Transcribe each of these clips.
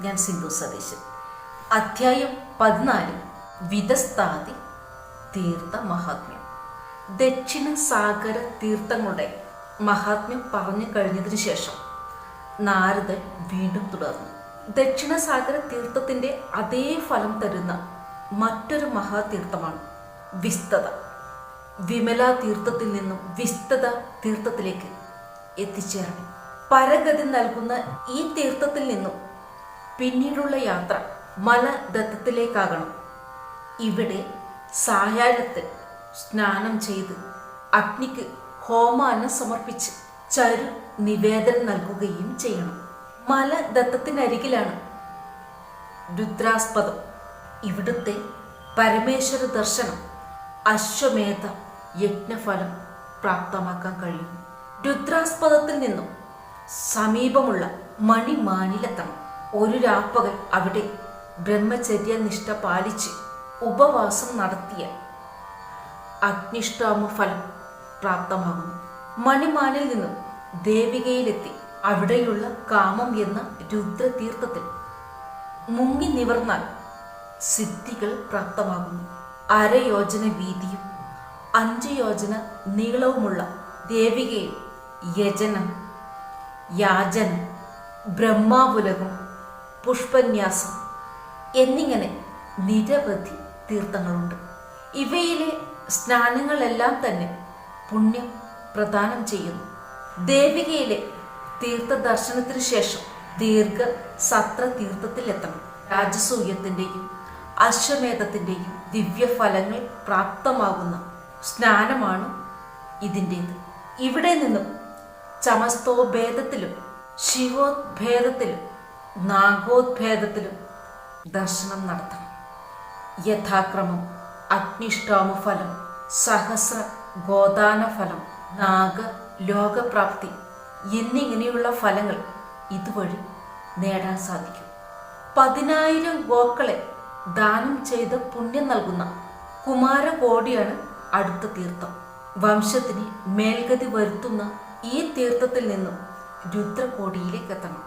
ഞാൻ സിന്ധു സതീശൻ. അധ്യായം പതിനാല്. വിതസ്താതി തീർത്ഥ മഹാത്മ്യം. ദക്ഷിണ സാഗര തീർത്ഥങ്ങളുടെ മഹാത്മ്യം പറഞ്ഞു കഴിഞ്ഞതിന് ശേഷം നാരദൻ വീണ്ടും തുടർന്നു. ദക്ഷിണ സാഗര തീർത്ഥത്തിന്റെ അതേ ഫലം തരുന്ന മറ്റൊരു മഹാതീർത്ഥമാണ് വിസ്തത. വിമല തീർത്ഥത്തിൽ നിന്നും വിസ്തത തീർത്ഥത്തിലേക്ക് എത്തിച്ചേരണം പരഗതി നൽകുന്ന ഈ തീർത്ഥത്തിൽ നിന്നും പിന്നീടുള്ള യാത്ര മലദത്തത്തിലേക്കാകണം. ഇവിടെ സായാഹ്നത്തിൽ സ്നാനം ചെയ്ത് അഗ്നിക്ക് ഹോമാനം സമർപ്പിച്ച് ചരു നിവേദനം നൽകുകയും ചെയ്യണം. മലദത്തത്തിനരികിലാണ് രുദ്രാസ്പദം. ഇവിടുത്തെ പരമേശ്വര ദർശനം അശ്വമേധ യജ്ഞഫലം പ്രാപ്തമാക്കാൻ കഴിയും. രുദ്രാസ്പദത്തിൽ നിന്നും സമീപമുള്ള മണിമാനിലെത്തണം ഒരു രാപ്പകൽ അവിടെ ബ്രഹ്മചര്യ നിഷ്ഠ പാലിച്ച് ഉപവാസം നടത്തിയ അഗ്നിഷ്ടാമ ഫലം പ്രാപ്തമാകുന്നു. മണിമാനിൽ നിന്നും ദേവികയിലെത്തി അവിടെയുള്ള കാമം എന്ന രുദ്രതീർത്ഥത്തിൽ മുങ്ങി നിവർന്നാൽ സിദ്ധികൾ പ്രാപ്തമാകുന്നു. അരയോജന വീതിയും അഞ്ച് യോജന നീളവുമുള്ള ദേവികയിൽ യജനം യാചനം ബ്രഹ്മാപുലകം പുഷ്പന്യാസം എന്നിങ്ങനെ നിരവധി തീർത്ഥങ്ങളുണ്ട്. ഇവയിലെ സ്നാനങ്ങളെല്ലാം തന്നെ പുണ്യം പ്രദാനം ചെയ്യുന്നു. ദേവികയിലെ തീർത്ഥ ദർശനത്തിന് ശേഷം ദീർഘ സത്ര തീർത്ഥത്തിലെത്തണം രാജസൂയത്തിന്റെയും അശ്വമേധത്തിന്റെയും ദിവ്യഫലങ്ങൾ പ്രാപ്തമാകുന്ന സ്നാനമാണ് ഇതിന്റേത് ഇവിടെ നിന്നും ചമസ്തോഭേദത്തിലും ശിവോദ്ഭേദത്തിലും നാഗോദ്ഭേദത്തിലും ദർശനം നടത്തണം. യഥാക്രമം അഗ്നിഷ്ടാമ ഫലം സഹസ്ര ഗോദാന ഫലം നാഗ ലോകപ്രാപ്തി എന്നിങ്ങനെയുള്ള ഫലങ്ങൾ ഇതുവഴി നേടാൻ സാധിക്കും. പതിനായിരം ഗോക്കളെ ദാനം ചെയ്ത് പുണ്യം നൽകുന്ന കുമാരകോടിയാണ് അടുത്ത തീർത്ഥം. വംശത്തിന് മേൽഗതി വരുത്തുന്ന ഈ തീർത്ഥത്തിൽ നിന്നും രുദ്രകോടിയിലേക്ക് എത്തണം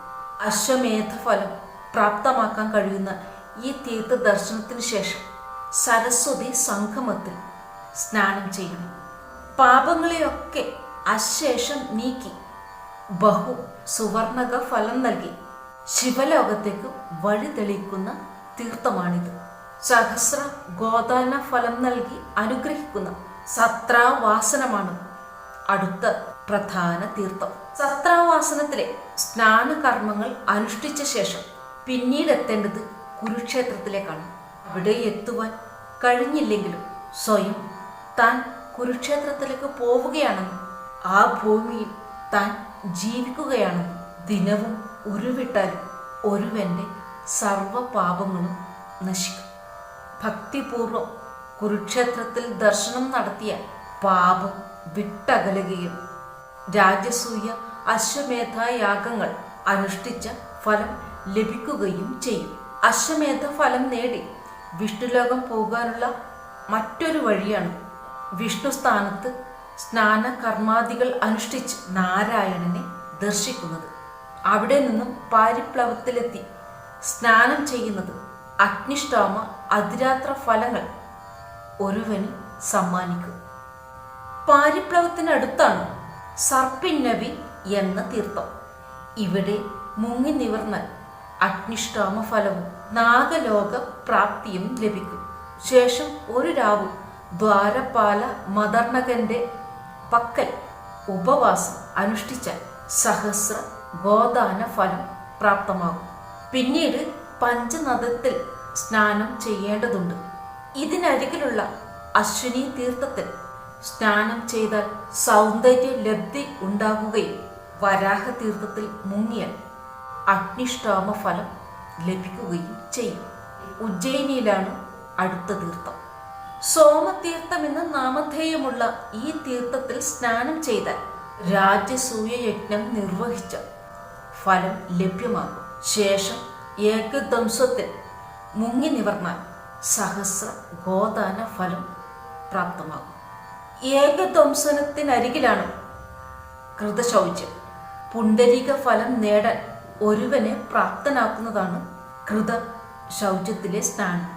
അശ്വമേധ ഫലം പ്രാപ്തമാക്കാൻ കഴിയുന്ന ഈ തീർത്ഥ ദർശനത്തിന് ശേഷം സരസ്വതി സംഗമത്തിൽ സ്നാനം ചെയ്യണം. പാപങ്ങളെയൊക്കെ അശേഷം നീക്കി ബഹു സുവർണക ഫലം നൽകി ശിവലോകത്തേക്ക് വഴി തെളിയിക്കുന്ന തീർത്ഥമാണിത്. സഹസ്ര ഗോദാന ഫലം നൽകി അനുഗ്രഹിക്കുന്ന സത്രാവാസനമാണ് അടുത്ത പ്രധാന തീർത്ഥം. സത്രാവാസനത്തിലെ സ്നാന കർമ്മങ്ങൾ അനുഷ്ഠിച്ച ശേഷം പിന്നീട് എത്തേണ്ടത് കുരുക്ഷേത്രത്തിലേക്കാണ്. അവിടെ എത്തുവാൻ കഴിഞ്ഞില്ലെങ്കിലും സ്വയം താൻ കുരുക്ഷേത്രത്തിലേക്ക് പോവുകയാണെന്നും ആ ഭൂമിയിൽ താൻ ജീവിക്കുകയാണെന്നും ദിനവും ഉരുവിട്ടാലും ഒരുവന്റെ സർവ പാപങ്ങളും നശിക്കും. ഭക്തിപൂർവം കുരുക്ഷേത്രത്തിൽ ദർശനം നടത്തിയ പാപം വിട്ടകലുകയും രാജസൂയ അശ്വമേധ യാഗങ്ങൾ അനുഷ്ഠിച്ച ഫലം ലഭിക്കുകയും ചെയ്യും. അശ്വമേധ ഫലം നേടി. വിഷ്ണുലോകം പോകാനുള്ള മറ്റൊരു വഴിയാണ് വിഷ്ണു സ്ഥാനത്ത് സ്നാന കർമാദികൾ അനുഷ്ഠിച്ച് നാരായണനെ ദർശിക്കുന്നത്. അവിടെ നിന്നും പാരിപ്ലവത്തിലെത്തി സ്നാനം ചെയ്യുന്നത് അഗ്നിഷ്ടോമ അതിരാത്ര ഫലങ്ങൾ ഒരുവന് സമ്മാനിക്കും. പാരിപ്ലവത്തിനടുത്താണ് സർപ്പിന്നവി എന്ന തീർത്ഥം. ഇവിടെ മുങ്ങി നിവർന്നാൽ അഗ്നിഷ്ടാമ ഫലവും നാഗലോക പ്രാപ്തിയും ലഭിക്കും. ശേഷം ഒരു രാവ് ദ്വാരപാല മദർണകന്റെ പക്കൽ ഉപവാസം അനുഷ്ഠിച്ചാൽ സഹസ്ര ഗോദാന ഫലം പ്രാപ്തമാകും. പിന്നീട് പഞ്ചനദത്തിൽ സ്നാനം ചെയ്യേണ്ടതുണ്ട്. ഇതിനരികിലുള്ള അശ്വിനി തീർത്ഥത്തിൽ സ്നാനം ചെയ്താൽ സൗന്ദര്യ ലബ്ധി ഉണ്ടാകുകയും വരാഹതീർത്ഥത്തിൽ മുങ്ങിയാൽ അഗ്നിഷ്ടാമ ഫലം ലഭിക്കുകയും ചെയ്യും. ഉജ്ജയിനിയിലാണ് അടുത്ത തീർത്ഥം. സോമതീർത്ഥം എന്ന നാമധേയമുള്ള ഈ തീർത്ഥത്തിൽ സ്നാനം ചെയ്താൽ രാജ്യസൂയ യജ്ഞം നിർവഹിച്ച ഫലം ലഭ്യമാകും. ശേഷം ഏകദംസത്തിൽ മുങ്ങി നിവർന്നാൽ സഹസ്ര ഗോദാന ഫലം പ്രാപ്തമാകും. ഏകദംസനത്തിനരികിലാണ് കൃതശൗചം പുണ്ടരീക ഫലം നേടാൻ ഒരുവനെ പ്രാപ്തനാക്കുന്നതാണ് കൃത ശൗചത്തിലെ സ്നാനം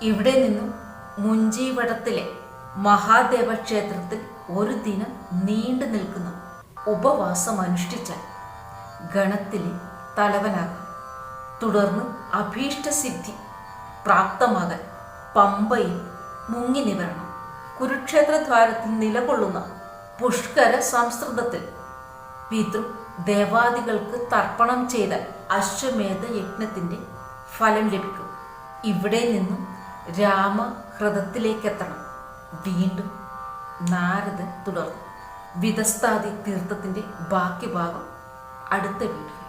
ഇവിടെ നിന്നും മുഞ്ചീവടത്തിലെ മഹാദേവ ക്ഷേത്രത്തിൽ ഒരു ദിനം നീണ്ടു നിൽക്കുന്ന ഉപവാസം അനുഷ്ഠിച്ചാൽ ഗണത്തിലെ തലവനാകാം. തുടർന്ന് അഭീഷ്ടസിദ്ധി പ്രാപ്തമാകാൻ പമ്പയിൽ മുങ്ങി നിവരണം കുരുക്ഷേത്ര ദ്വാരത്തിൽ നിലകൊള്ളുന്ന പുഷ്കര സംസ്കൃതത്തിൽ പിതൃ ദേവാദികൾക്ക് തർപ്പണം ചെയ്ത അശ്വമേധ യജ്ഞത്തിന്റെ ഫലം ലഭിക്കും. ഇവിടെ നിന്നും രാമ രാമഹൃതത്തിലേക്കെത്തണം വീണ്ടും നാരദൻ തുടർന്നു. വിതസ്താദി തീർത്ഥത്തിന്റെ ബാക്കി ഭാഗം അടുത്ത വീഡിയോ